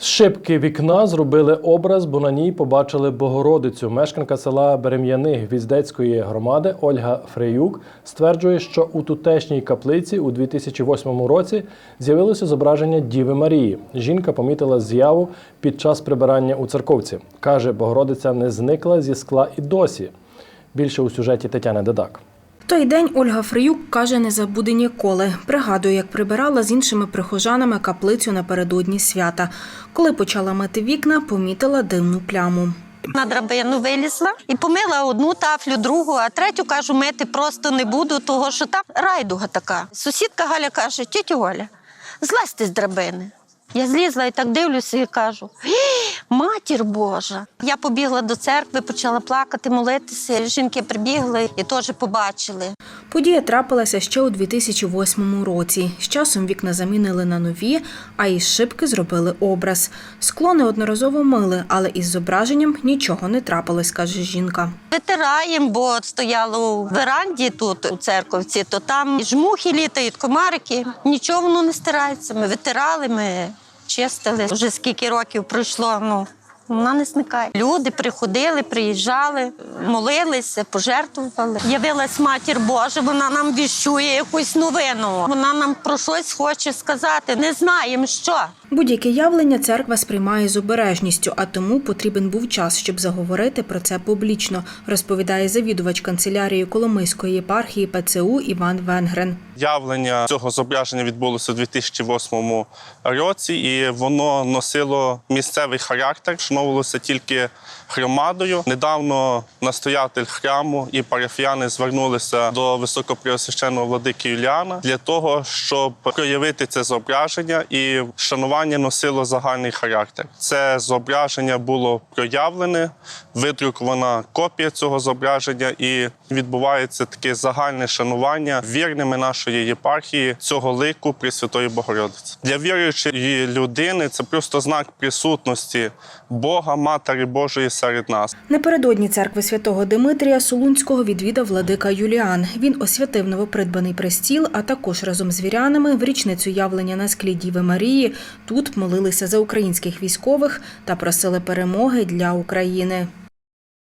З шибки вікна зробили образ, бо на ній побачили Богородицю. Мешканка села Берем'яни Гвіздецької громади Ольга Фреюк стверджує, що у тутешній каплиці у 2008 році з'явилося зображення Діви Марії. Жінка помітила з'яву під час прибирання у церковці. Каже, Богородиця не зникла зі скла і досі. Більше у сюжеті Тетяни Дедак. Той день Ольга Фриюк каже, не забуде ніколи. Пригадує, як прибирала з іншими прихожанами каплицю напередодні свята. Коли почала мити вікна, помітила дивну пляму. На драбину вилізла і помила одну тафлю, другу, а третю кажу, мити просто не буду, того що там райдуга така. Сусідка Галя каже: тітю Оля, злазьте з драбини. Я злізла і так дивлюся і кажу: «Гі, матір Божа. Я побігла до церкви, почала плакати, молитися. Жінки прибігли і теж побачили. Подія трапилася ще у 2008 році. З часом вікна замінили на нові, а із шибки зробили образ. Скло неодноразово мили, але із зображенням нічого не трапилось, каже жінка. Витираємо, бо стояло у веранді тут у церковці, то там і жмухи літають, комарики. Нічого воно не стирається. Ми витирали, ми чистили. Вже скільки років пройшло, ну вона не зникає. Люди приходили, приїжджали, молилися, пожертвували. Явилась матір Божа, вона нам віщує якусь новину. Вона нам про щось хоче сказати. Не знаємо що. Будь-яке явлення церква сприймає з обережністю, а тому потрібен був час, щоб заговорити про це публічно, розповідає завідувач канцелярії Коломийської єпархії ПЦУ Іван Венгрен. Явлення цього зображення відбулося у 2008 році, і воно носило місцевий характер, вшановувалося тільки громадою. Недавно настоятель храму і парафіяни звернулися до високопреосвященного владики Юліана для того, щоб проявити це зображення і шанування носило загальний характер. Це зображення було проявлене, видрукована копія цього зображення, і відбувається таке загальне шанування вірними нашої єпархії цього лику Пресвятої Богородиці. Для віруючої людини це просто знак присутності Бога, Матері Божої серед нас. Напередодні церкви святого Димитрія Солунського відвідав владика Юліан. Він освятив новопридбаний престіл, а також разом з вірянами в річницю явлення на склі Діви Марії тут молилися за українських військових та просили перемоги для України.